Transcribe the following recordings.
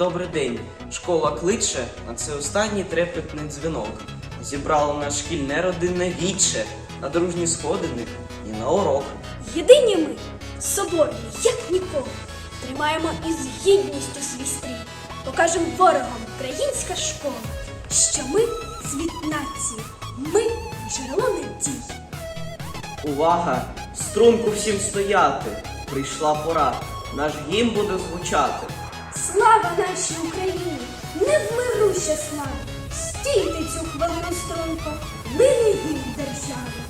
Добрий день. Школа кличе, а це останній трепетний дзвінок. Зібрало наш шкільне родинне віче, на дружні сходини і на урок. Єдині ми, соборні, як ніколи, тримаємо із гідністю свій стрій. Покажемо ворогам українська школа, що ми світ нації, ми джерело надій. Увага! Струнку всім стояти! Прийшла пора, наш гімн буде звучати. Слава нашій Україні! Невмируща слава! Стійте цю хвилину струнко, ми не гімн держави.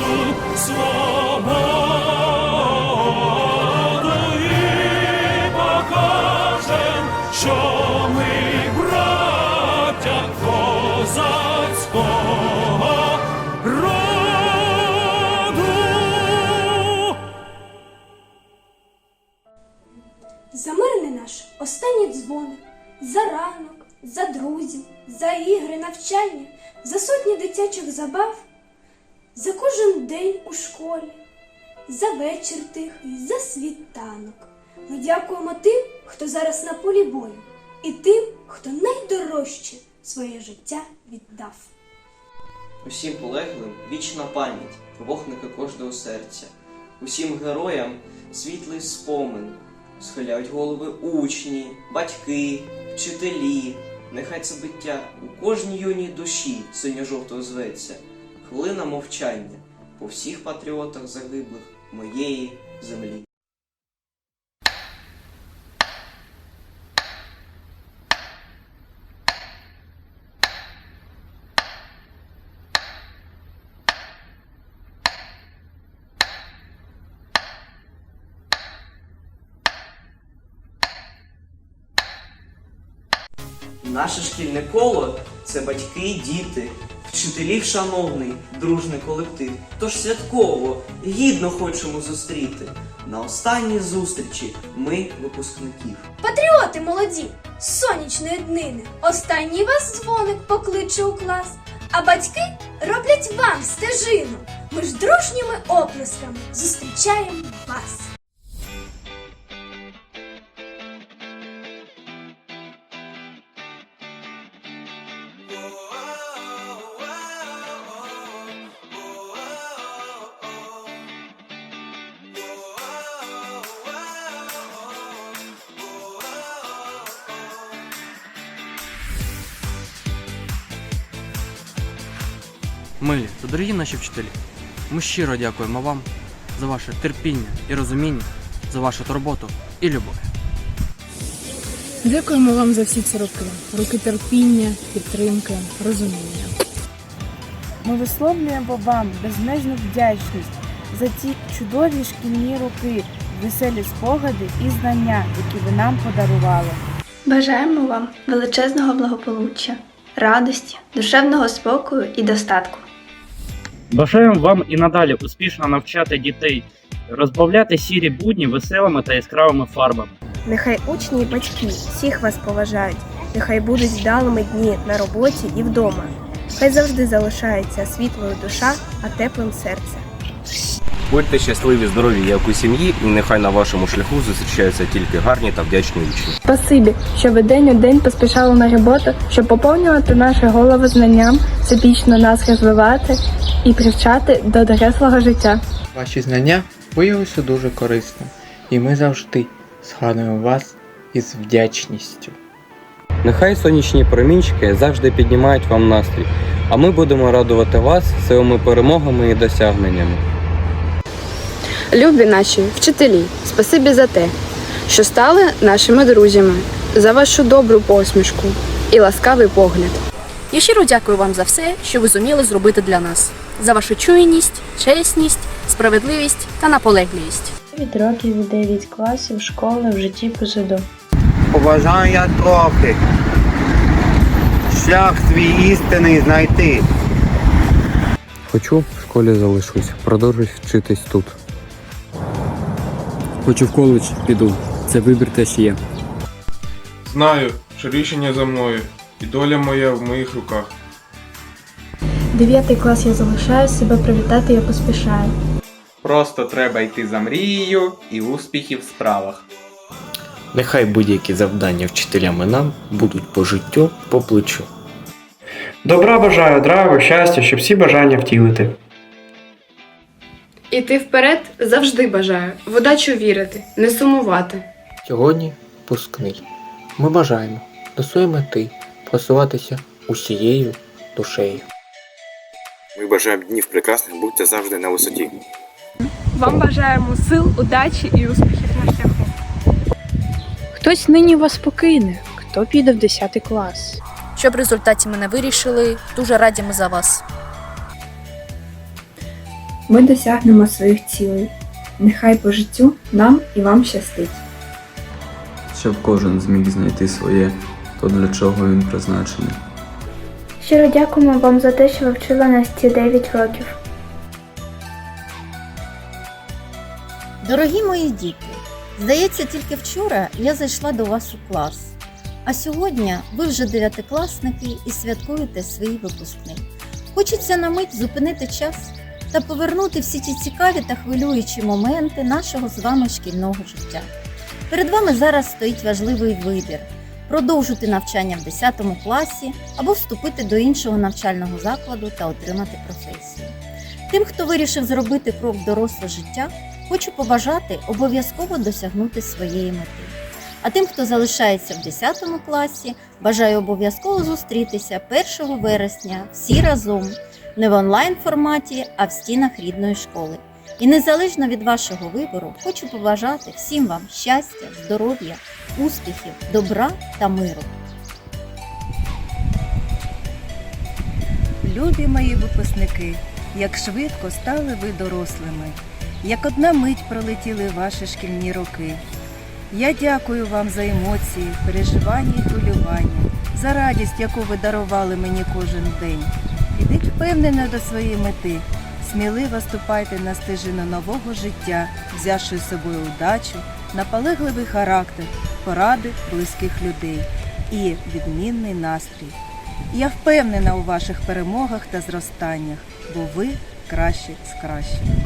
нашу свободу і покажем, що ми браття козацького роду. За мирний наш останній дзвоник, за ранок, за друзів, за ігри, навчання, за сотні дитячих забав, за кожен день у школі, за вечір тихий, за світанок. Ми дякуємо тим, хто зараз на полі бою, і тим, хто найдорожче своє життя віддав. Усім полеглим вічна пам'ять, вогника кожного серця. Усім героям світлий спомин. Схиляють голови учні, батьки, вчителі. Нехай це биття у кожній юній душі синьо-жовтого зветься. Хвилина мовчання по всіх патріотах загиблих моєї землі. Наше шкільне коло це батьки діти, вчителів шановний, дружний колектив. Тож святково, гідно хочемо зустріти. На останній зустрічі ми випускників. Патріоти молоді, сонячної днини, останній вас дзвоник покличе у клас, а батьки роблять вам стежину. Ми ж дружніми оплесками зустрічаємо вас. Милі та дорогі наші вчителі, ми щиро дякуємо вам за ваше терпіння і розуміння, за вашу турботу і любов. Дякуємо вам за всі ці роки. Роки терпіння, підтримки, розуміння. Ми висловлюємо вам безмежну вдячність за ті чудові шкільні роки, веселі спогади і знання, які ви нам подарували. Бажаємо вам величезного благополуччя, радості, душевного спокою і достатку. Бажаємо вам і надалі успішно навчати дітей, розбавляти сірі будні веселими та яскравими фарбами. Нехай учні і батьки всіх вас поважають, нехай будуть вдалими дні на роботі і вдома. Хай завжди залишається світлою душа, а теплим серце. Будьте щасливі, здорові, як у сім'ї, і нехай на вашому шляху зустрічаються тільки гарні та вдячні учні. Спасибі, що ви день у день поспішали на роботу, щоб поповнювати наші голови знанням, всебічно нас розвивати і привчати до дорослого життя. Ваші знання виявилися дуже корисними, і ми завжди згадуємо вас із вдячністю. Нехай сонячні промінчики завжди піднімають вам настрій, а ми будемо радувати вас своїми перемогами і досягненнями. Любі наші вчителі, спасибі за те, що стали нашими друзями, за вашу добру посмішку і ласкавий погляд. Я щиро дякую вам за все, що ви зуміли зробити для нас, за вашу чуйність, чесність, справедливість та наполегливість. Від років і 9 класів школи в житті позаду. Побажаю я трохи. Шлях свій істинний знайти. Хочу в школі залишусь, продовжусь вчитись тут. Хочу в коледж піду. Це вибір теж є. Знаю, що рішення за мною, і доля моя в моїх руках. Дев'ятий клас я залишаю, себе привітати я поспішаю. Просто треба йти за мрією і успіхів в справах. Нехай будь-які завдання вчителями нам будуть по життю по плечу. Добра бажаю, драйву, щастя, щоб всі бажання втілити. Іти вперед завжди бажаю, в удачу вірити, не сумувати. Сьогодні пускний. Ми бажаємо до своєї мети просуватися усією душею. Ми бажаємо днів прекрасних, будьте завжди на висоті. Вам бажаємо сил, удачі і успіхів на шляху. Хтось нині вас покине, хто піде в 10 клас. Щоб в результаті ми не вирішили, дуже раді ми за вас. Ми досягнемо своїх цілей. Нехай по життю нам і вам щастить. Щоб кожен зміг знайти своє, то для чого він призначений. Щиро дякуємо вам за те, що ви вчили нас ці 9 років. Дорогі мої діти, здається, тільки вчора я зайшла до вас у клас. А сьогодні ви вже дев'ятикласники і святкуєте свій випускний. Хочеться на мить зупинити час та повернути всі ті цікаві та хвилюючі моменти нашого з вами шкільного життя. Перед вами зараз стоїть важливий вибір: продовжити навчання в 10 класі або вступити до іншого навчального закладу та отримати професію. Тим, хто вирішив зробити крок доросле життя, хочу побажати обов'язково досягнути своєї мети. А тим, хто залишається в 10 класі, бажаю обов'язково зустрітися 1 вересня всі разом, не в онлайн форматі, а в стінах рідної школи. І незалежно від вашого вибору, хочу побажати всім вам щастя, здоров'я, успіхів, добра та миру. Любі мої випускники, як швидко стали ви дорослими, як одна мить пролетіли ваші шкільні роки. Я дякую вам за емоції, переживання і хвилювання, за радість, яку ви дарували мені кожен день. Ідіть впевнено до своєї мети, сміливо ступайте на стежину нового життя, взявши з собою удачу, наполегливий характер, поради близьких людей і відмінний настрій. Я впевнена у ваших перемогах та зростаннях, бо ви кращі з кращих.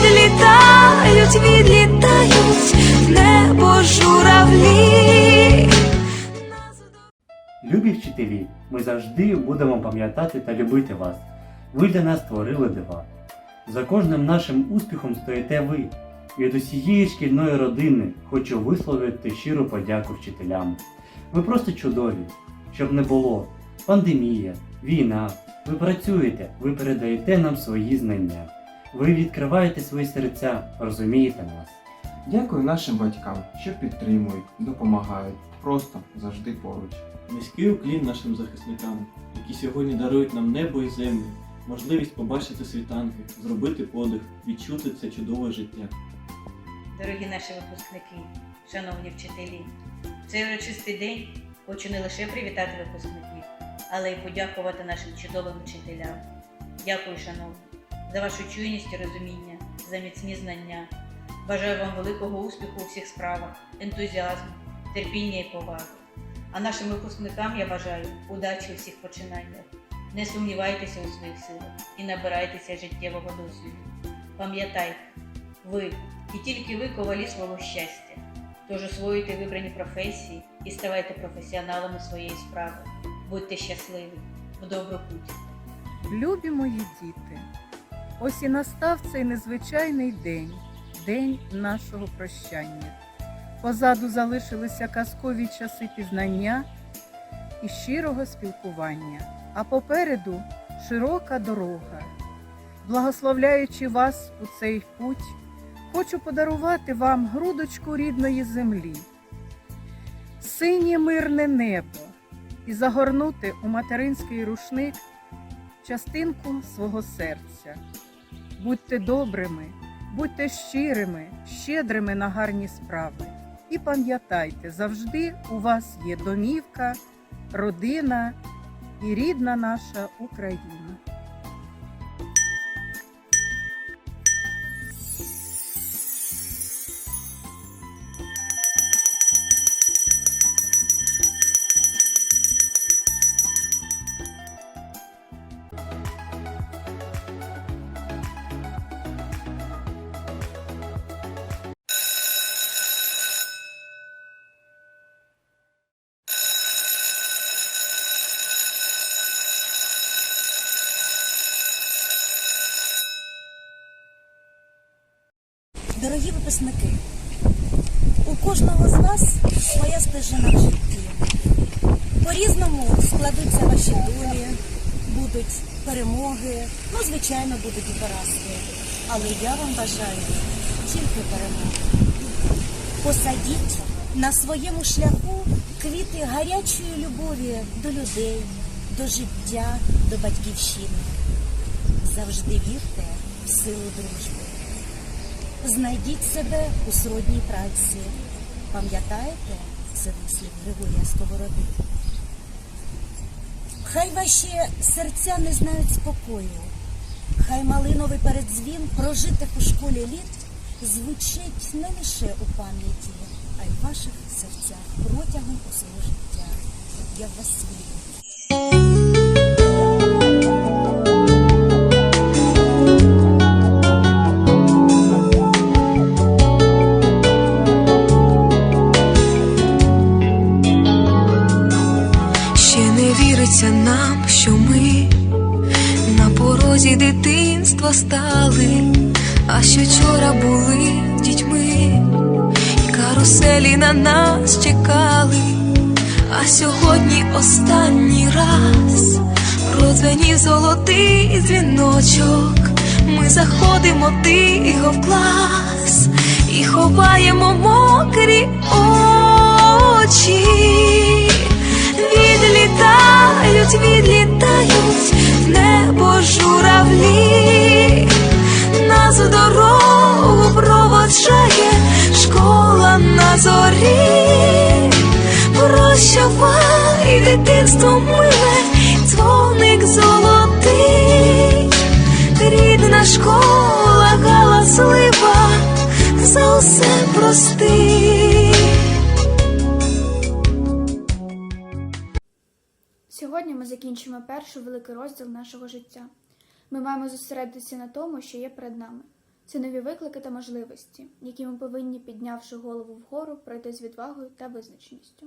Відлітають, відлітають небо журавлі. Любі вчителі, ми завжди будемо пам'ятати та любити вас. Ви для нас створили дива. За кожним нашим успіхом стоїте ви. від усієї шкільної родини хочу висловити щиру подяку вчителям. Ви просто чудові, щоб не було пандемія, війна. Ви працюєте, ви передаєте нам свої знання. Ви відкриваєте свої серця, розумієте нас. Дякую нашим батькам, що підтримують, допомагають, просто завжди поруч. Низький уклін нашим захисникам, які сьогодні дарують нам небо і землю, можливість побачити світанки, зробити подих, відчути це чудове життя. Дорогі наші випускники, шановні вчителі, в цей урочистий день хочу не лише привітати випускників, але й подякувати нашим чудовим вчителям. Дякую, шановні, за вашу чуйність і розуміння, за міцні знання. Бажаю вам великого успіху у всіх справах, ентузіазму, терпіння і поваги. А нашим випускникам я бажаю удачі у всіх починаннях. Не сумнівайтеся у своїх силах і набирайтеся життєвого досвіду. Пам'ятайте, ви і тільки ви ковалі свого щастя. Тож освоюйте вибрані професії і ставайте професіоналами своєї справи. Будьте щасливі, в добру путь. Любі мої діти, ось і настав цей незвичайний день, день нашого прощання. Позаду залишилися казкові часи пізнання і щирого спілкування, а попереду широка дорога. Благословляючи вас у цей путь, хочу подарувати вам грудочку рідної землі, синє мирне небо і загорнути у материнський рушник частинку свого серця. Будьте добрими, будьте щирими, щедрими на гарні справи. І пам'ятайте, завжди у вас є домівка, родина і рідна наша Україна. Складуться ваші долі, будуть перемоги, ну, звичайно, будуть і поразки. Але я вам бажаю тільки перемоги. Посадіть на своєму шляху квіти гарячої любові до людей, до життя, до батьківщини. Завжди вірте в силу дружби. Знайдіть себе у сродній праці. Пам'ятаєте це вислів Григорія Сковороди? Хай ваші серця не знають спокою. Хай малиновий передзвін прожитих у школі літ звучить не лише у пам'яті, а й в ваших серцях протягом усього життя. Я вас вірю. Дитинства стали, а що вчора були дітьми, і каруселі на нас чекали, а сьогодні останній раз продзвенів золотий дзвіночок. Ми заходимо тихо в клас і ховаємо мокрі очі. Відлітають, відлітають в небо журавлі, нас в дорогу проводжає школа на зорі. Прощавай, дитинство миле, дзвоник золотий, рідна школа галаслива, за усе прости. Сьогодні ми закінчимо перший великий розділ нашого життя. Ми маємо зосередитися на тому, що є перед нами. Це нові виклики та можливості, які ми повинні, піднявши голову вгору, пройти з відвагою та визначеністю.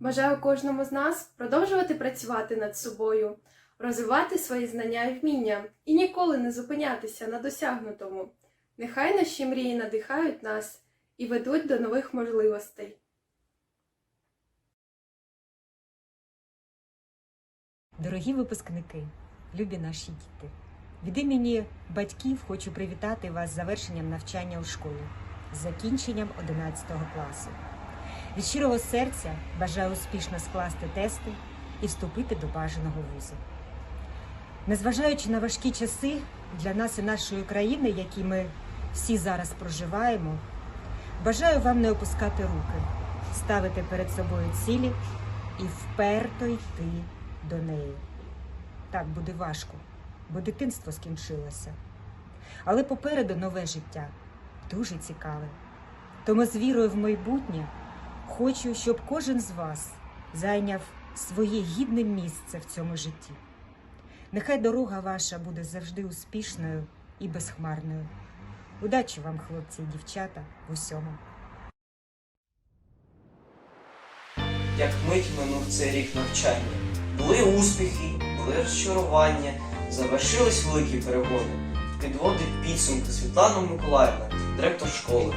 Бажаю кожному з нас продовжувати працювати над собою, розвивати свої знання і вміння і ніколи не зупинятися на досягнутому. Нехай наші мрії надихають нас і ведуть до нових можливостей. Дорогі випускники, любі наші діти, від імені батьків хочу привітати вас з завершенням навчання у школі, з закінченням 11 класу. Від щирого серця бажаю успішно скласти тести і вступити до бажаного вузу. Незважаючи на важкі часи для нас і нашої країни, які ми всі зараз проживаємо, бажаю вам не опускати руки, ставити перед собою цілі і вперто йти до неї. Так буде важко, бо дитинство скінчилося. Але попереду нове життя дуже цікаве. Тому з вірою в майбутнє хочу, щоб кожен з вас зайняв своє гідне місце в цьому житті. Нехай дорога ваша буде завжди успішною і безхмарною. Удачі вам, хлопці і дівчата, в усьому. Як мить минув цей рік навчання. Були успіхи, були розчарування, завершились великі перегони. Підводить підсумки Світлана Миколаївна, директор школи.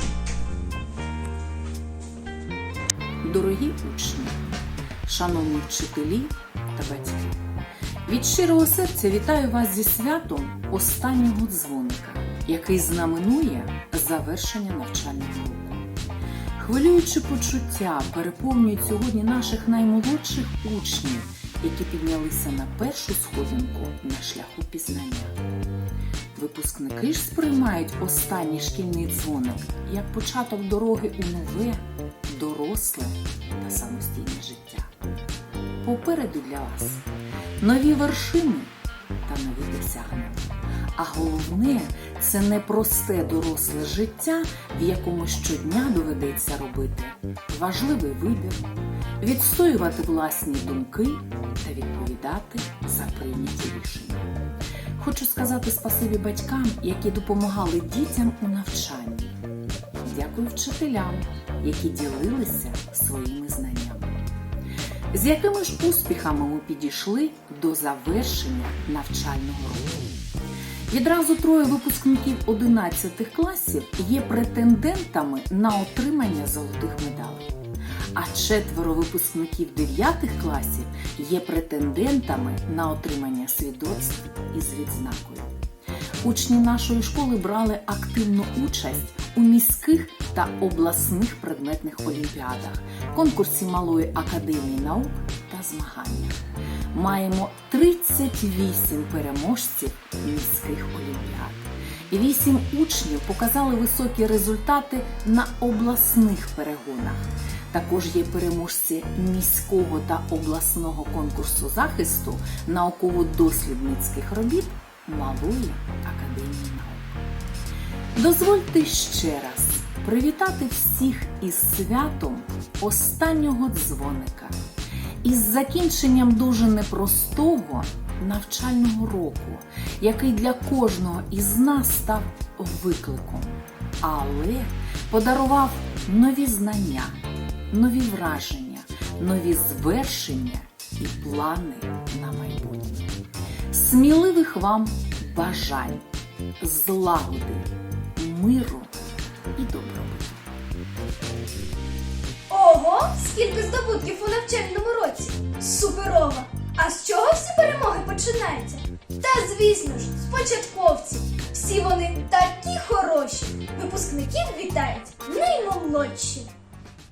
Дорогі учні, шановні вчителі та батьки, від щирого серця вітаю вас зі святом останнього дзвоника, який знаменує завершення навчального року. Хвилюючі почуття переповнюють сьогодні наших наймолодших учнів, які піднялися на першу сходинку на шляху пізнання. Випускники ж сприймають останній шкільний дзвоник як початок дороги у нове, доросле та самостійне життя. Попереду для вас нові вершини та нові досягнення. А головне це непросте доросле життя, в якому щодня доведеться робити важливий вибір, відстоювати власні думки та відповідати за прийняті рішення. Хочу сказати спасибі батькам, які допомагали дітям у навчанні. Дякую вчителям, які ділилися своїми знаннями. З якими ж успіхами ми підійшли до завершення навчального року? Відразу троє випускників 11 класів є претендентами на отримання золотих медалей. А четверо випускників 9 класів є претендентами на отримання свідоцтв із відзнакою. Учні нашої школи брали активну участь у міських та обласних предметних олімпіадах, конкурсі Малої академії наук та змаганнях. Маємо 38 переможців міських олімпіад. 8 учнів показали високі результати на обласних перегонах. Також є переможці міського та обласного конкурсу захисту науково-дослідницьких робіт Малої академії наук. Дозвольте ще раз привітати всіх із святом останнього дзвоника із закінченням дуже непростого навчального року, який для кожного із нас став викликом, але подарував нові знання, нові враження, нові звершення і плани на майбутнє. Сміливих вам бажань, злагоди, миру і добробуту. Ого, скільки здобутків у навчальному році! Суперово! А з чого всі перемоги починаються? Та звісно ж, з початковців. Всі вони такі хороші. Випускників вітають наймолодші.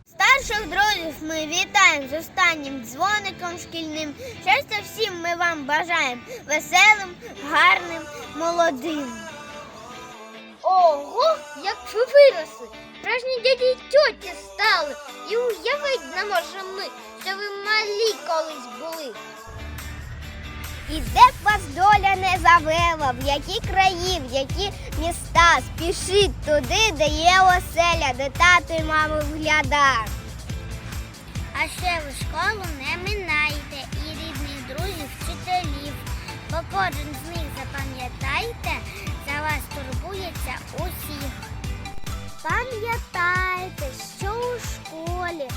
Старших друзів ми вітаємо з останнім дзвоником шкільним. Щастя всім ми вам бажаємо веселим, гарним, молодим. Ого, як ви виросли! Справжні дяді й тьоті стали. І уявить не можемо ми, що ви малі колись були. І де б вас доля не завела, в які краї, в які міста, спішіть туди, де є оселя, де тато й маму вгляда. А ще ви школу не минайте і рідних друзів, вчителів. Бо кожен з них запам'ятайте, за вас турбується усіх. Пам'ятайте, що у школі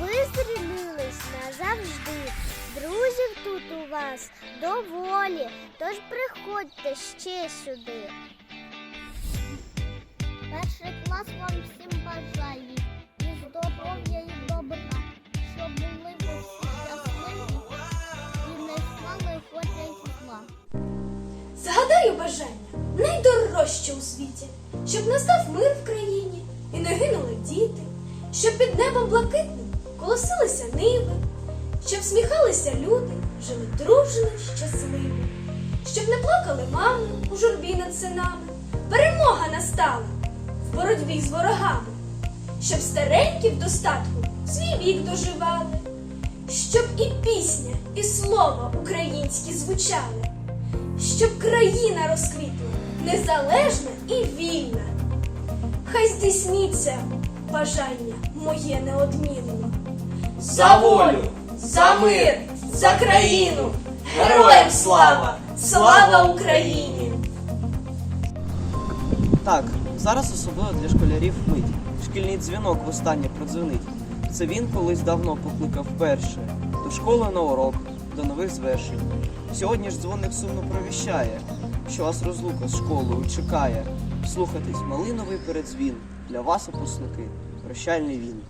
ви зрілились назавжди. Друзів тут у вас доволі, тож приходьте ще сюди. Перший клас вам всім бажає і здоров'я, і добра, щоб були ви всі щасливі і не знали горя і зла. Загадаю бажання найдорожче у світі, щоб настав мир в країні не гинули діти, щоб під небом блакитним колосилися ниви, щоб сміхалися люди, жили дружно, щасливо, щоб не плакали мами у журбі над синами. Перемога настала в боротьбі з ворогами, щоб старенькі в достатку свій вік доживали, щоб і пісня, і слово українські звучали щоб країна розквітла, незалежна і вільна. Хай бажання моє неодмінно. За волю, за мир, за країну, героям слава, слава Україні! Так, зараз особливо для школярів мить. Шкільний дзвінок востаннє продзвонить. Це він колись давно покликав перше до школи на урок, до нових звершень. Сьогодні ж дзвоник сумно провіщає, що вас розлука з школою чекає. Слухайтесь, малиновий передзвін для вас, опускники, прощальний він.